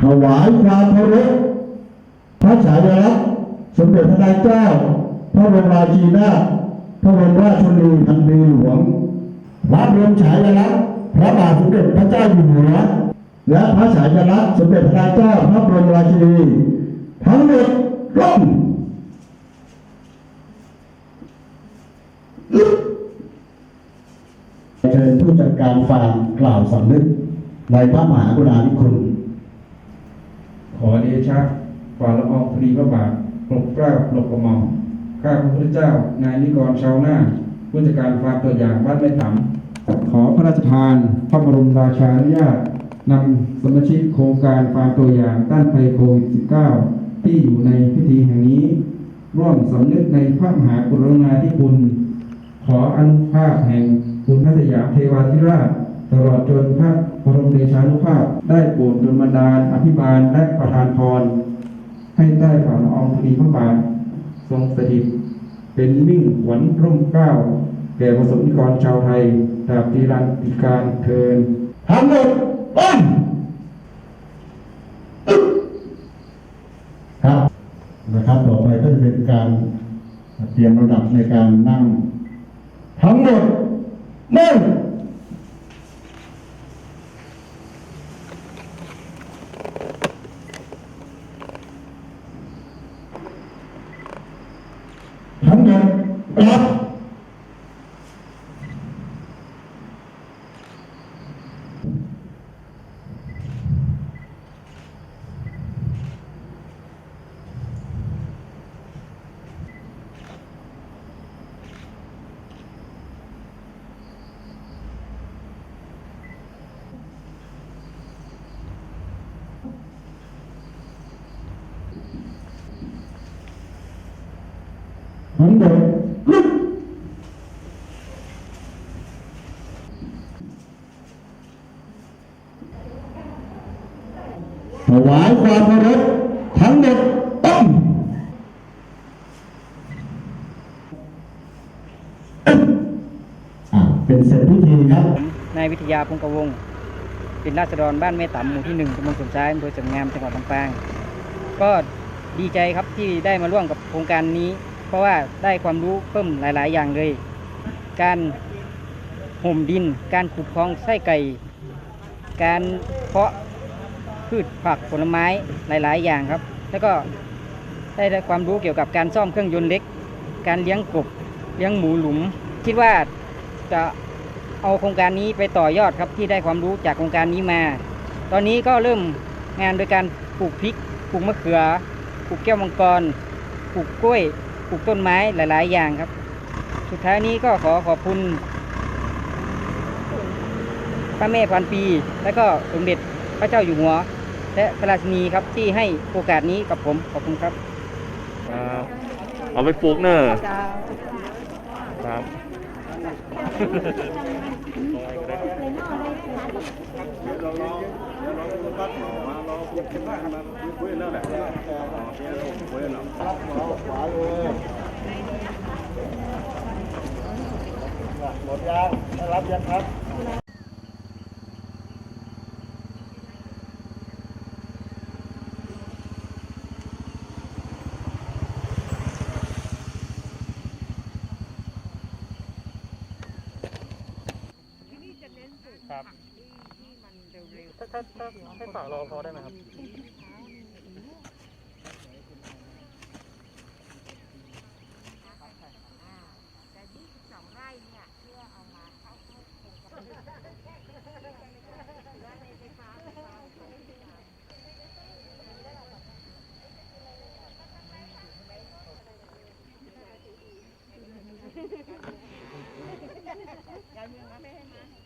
ถวายความเคารพพระฉายาลักษณ์สมเด็จพระนางเจ้า พระบรมราชินีนาพระบรมราชชนีพันปีหลวงพระบรมฉายาลักษณ์พระบาทสมเด็จพระเจ้าอยู่หัวและพระฉายาลักษณ์สมเด็จพระนางเจ้าพระบรมราชินีทั้งหมดร่มเชิญผู้จัดการฟาร์มกล่าวสำนึกในพระมหากรุณาธิคุณ ขอเดชะฝ่าละอองธุลีพระบาทปกกล้าปกกระหม่อมข้าพระพุทธเจ้านายนิกรชาวนาผู้จัดการฟาร์มตัวอย่างบ้านแม่ตำขอพระราชทานพระบรมราชานุญาตนำสมาชิกโครงการฟาร์มตัวอย่างต้านภัยโควิด -19 ที่อยู่ในพิธีแห่งนี้ ร่วมสำนึกในพระมหากรุณาธิคุณ ขออนุภาพแห่งคุณพระสยามเทวาธิราช ตลอดจนพระ บรมเดชานุภาพ ได้โปรดดลบันดาลอภิบาลและประทานพร ให้ใต้ฝ่าละอองธุลีพระบาททรงสถิต เป็นมิ่งขวัญร่มเกล้าแก่ประสบนิกรชาวไทยตราบตีรันติการเทินทั้งหมดต้นครับนะครับต่อไปก็จะเป็นการเตรียมระดับในการนั่ง ทั้งหมดนั่งทั้ง ทั้งหมดลุกถวายความเคารพทั้งหมดต้องอ่าเป็นเสร็จพิธีครับ นายวิทยาพงกวงศ์เป็นราษฎรบ้านแม่ต่ำหมู่ที่หนึ่งตำบลสมซ้ายอำเภอเสริมงามจังหวัดลำปาง ก็ดีใจครับที่ได้มาร่วมกับโครงการนี้ เพราะว่าได้ความรู้เพิ่มหลาย ๆ อย่างเลย การห่มดิน การขุดคลองไส้ไก่ การเพาะพืชผักผลไม้หลาย ๆ อย่างครับ แล้วก็ได้ได้ความรู้เกี่ยวกับการซ่อมเครื่องยนต์เล็ก การเลี้ยงกบ เลี้ยงหมูหลุม คิดว่าจะเอาโครงการนี้ไปต่อยอดครับที่ได้ความรู้จากโครงการนี้มา ตอนนี้ก็เริ่มงานโดยการปลูกพริก ปลูกมะเขือ ปลูกแก้วมังกร ปลูกกล้วย ปลูกต้นไม้หลาย ๆ อย่างครับ สุดท้ายนี้ก็ขอขอบคุณพระแม่พันปี และก็สมเด็จพระเจ้าอยู่หัว และพระราชินีครับที่ให้โอกาสนี้กับผมขอบคุณครับครับเอาไปปลูกเนอะครับ หมดยางรับยังครับครับ ถ้าถ้าให้ฝากรอพอได้ไหมครับการเมืองนะไม่ให้มา